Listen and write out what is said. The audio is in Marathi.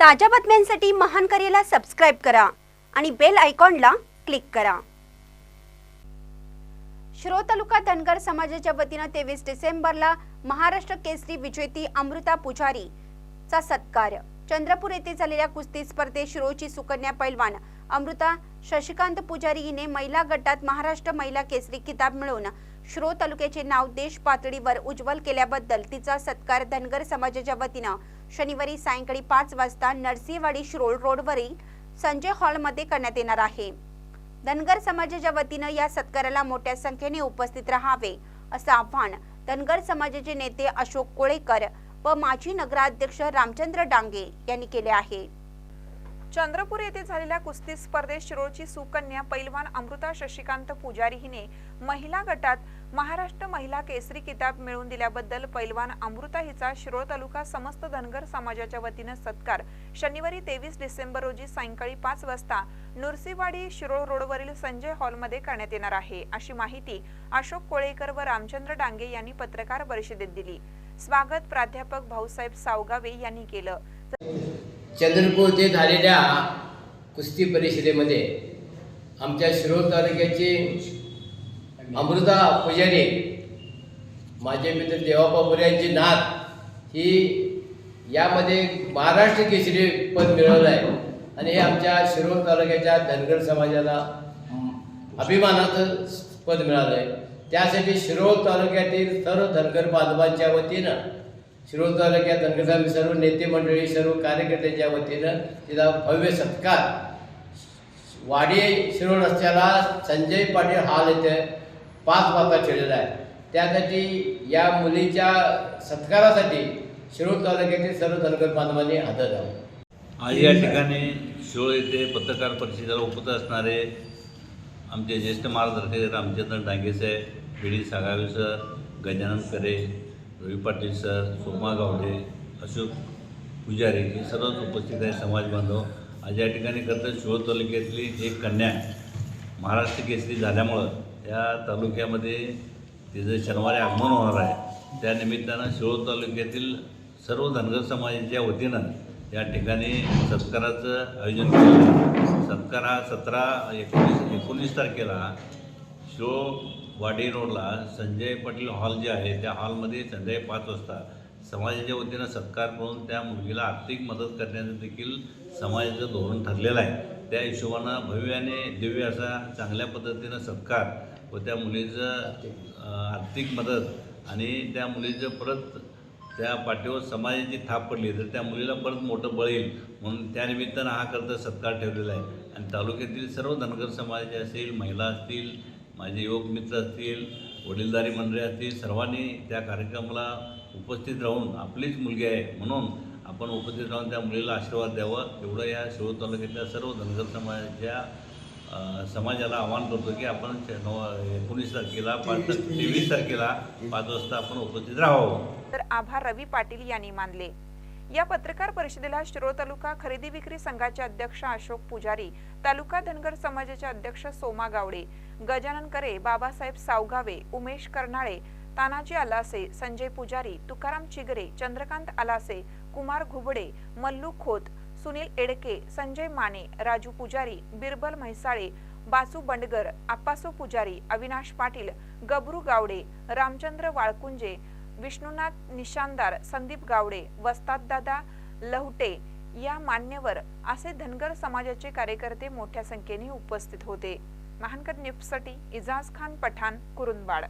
ताज्या बातम्यांसाठी महान करेला सबस्क्राईब करा आणि बेल आयकॉनला क्लिक करा. शिरो तालुका धनगर समाजाच्या वतीनं तेवीस डिसेंबरला महाराष्ट्र केसरी विजेती अमृता पुजारी चा सत्कार. चंद्रपूर येथे झालेल्या कुस्ती स्पर्धेत शिरोची सुकन्या पैलवान अमृता शशिकांत पुजारी हिने महिला गटात महाराष्ट्र महिला केसरी किताब मिळवून शिरो तालुक्याचे नाव देश पातळीवर उज्ज्वल केल्याबद्दल तिचा सत्कार धनगर समाजाच्या वतीनं शनिवारी सायंकाळी पाच वाजता नरसिंहवाडी शिरोळ रोडवरील संजय हॉलमध्ये करण्यात येणार आहे. धनगर समाजाच्या वतीनं या सत्काराला मोठ्या संख्येने उपस्थित राहावे असं आव्हान धनगर समाजाचे नेते अशोक कोळेकर व माजी नगराध्यक्ष रामचंद्र डांगे यांनी केले आहे. चंद्रपूर येथे झालेल्या कुस्ती स्पर्धेत शिरोळची सुकन्या पैलवान अमृता शशिकांत पुजारी हिने महिला गटात महाराष्ट्र महिला केसरी किताब मिळवून दिल्याबद्दल पैलवान अमृता हिचा शिरोळ तालुका समस्त धनगर समाजाच्या वतीनं सत्कार. शनिवारी तेवीस डिसेंबर रोजी सायंकाळी पाच वाजता नुरसीवाडी शिरोळ रोडवरील संजय हॉलमध्ये करण्यात येणार आहे अशी माहिती अशोक कोळेकर व रामचंद्र डांगे यांनी पत्रकार परिषदेत दिली. स्वागत प्राध्यापक भाऊसाहेब सावगावे यांनी केलं. चंद्रपूर ते झालेल्या कुस्ती परिषदेमध्ये आमच्या शिरोळ तालुक्याचे अमृता पुजारी माझे मित्र देवापा यांची नात ही यामध्ये महाराष्ट्र केसरी पद मिळवलं आहे. आणि हे आमच्या शिरोळ तालुक्याच्या धनगर समाजाला अभिमानाचं पद मिळालं आहे त्यासाठी शिरोळ तालुक्यातील सर्व धनगर बांधवांच्या वतीनं शिरोळ तालुक्यात धनगरसाहेब सर्व नेते मंडळी सर्व कार्यकर्त्यांच्या वतीनं तिला भव्य सत्कार. वाडी शिरोळ रस्त्याला संजय पाटील हॉल येते पाच वाजता ठेवलेला आहे त्यासाठी या मुलीच्या सत्कारासाठी शिरोळ तालुक्यातील सर्व धनगर बांधवांनी हजर राहावं आज या ठिकाणी शिरोळ येथे पत्रकार परिषदेला उपस्थित असणारे आमचे ज्येष्ठ मार्गदर्शक रामचंद्र डांगे साहेब B D Sagave sir Gajanan Kare Ravi Patil sir Soma Gawde Ashok Pujari हे सर्वच उपस्थित आहे समाज बांधव. आज या ठिकाणी खरं शिरोळ तालुक्यातली एक कन्या महाराष्ट्र केसरी झाल्यामुळं या तालुक्यामध्ये तिचं शनिवारी आगमन होणार आहे त्यानिमित्तानं शिरोळ तालुक्यातील सर्व धनगर समाजाच्या वतीनं या ठिकाणी सत्काराचं आयोजन केलं सत्कार हा सतरा एकोणीस एकोणीस तारखेला शो वाडी रोडला संजय पाटील हॉल जे आहे त्या हॉलमध्ये संध्याकाळी पाच वाजता समाजाच्या वतीनं सत्कार करून त्या मुलगीला आर्थिक मदत करण्याचं देखील समाजाचं धोरण ठरलेलं आहे. त्या हिशोबानं भव्य आणि दिव्य असा चांगल्या पद्धतीनं सत्कार व त्या मुलीचं आर्थिक मदत आणि त्या मुलीचं परत त्या पाठीवर समाजाची थाप पडली तर त्या मुलीला परत मोठं बळ येईल म्हणून त्यानिमित्तानं हा करता सत्कार ठेवलेला आहे. आणि तालुक्यातील सर्व धनगर समाजाचे असतील महिला असतील माझे युवक मित्र असतील वडीलधारी मंडळी असतील सर्वांनी त्या कार्यक्रमाला उपस्थित राहून आपलीच मुलगी आहे म्हणून आपण उपस्थित राहून त्या मुलीला आशीर्वाद द्यावा. एवढं या शिव तालुक्यातल्या सर्व धनगर समाजाच्या समाजाला आवाहन करतो की आपण एकोणीस तारखेला पाच तेवीस तारखेला पाच वाजता आपण उपस्थित राहावं. तर आभार रवी पाटील यांनी मानले. या पत्रकार परिषदेला शिरोळ तालुका खरेदी विक्री संघाचे अध्यक्ष अशोक पुजारी तालुका धनगर समाजाचे अध्यक्ष सोमा गावडे गजानन करे बाबासाहेब सावगावे उमेश कर्नाळे तानाजी आलासे संजय पुजारी तुकाराम चिगरे चंद्रकांत आलासे कुमार घुबडे मल्लू खोत सुनील एडके संजय माने राजू पुजारी बिरबल म्हैसाळे बासू बंडगर आप्पासू पुजारी अविनाश पाटील गबरू गावडे रामचंद्र वाळकुंजे विष्णुनाथ निशानदार संदीप गावडे वस्ताददादा लहुटे या मान्यवर असे धनगर समाजाचे कार्यकर्ते मोठ्या संख्येने उपस्थित होते. महानकर न्यूजसाठी इजाज खान पठाण कुरुंदवाड.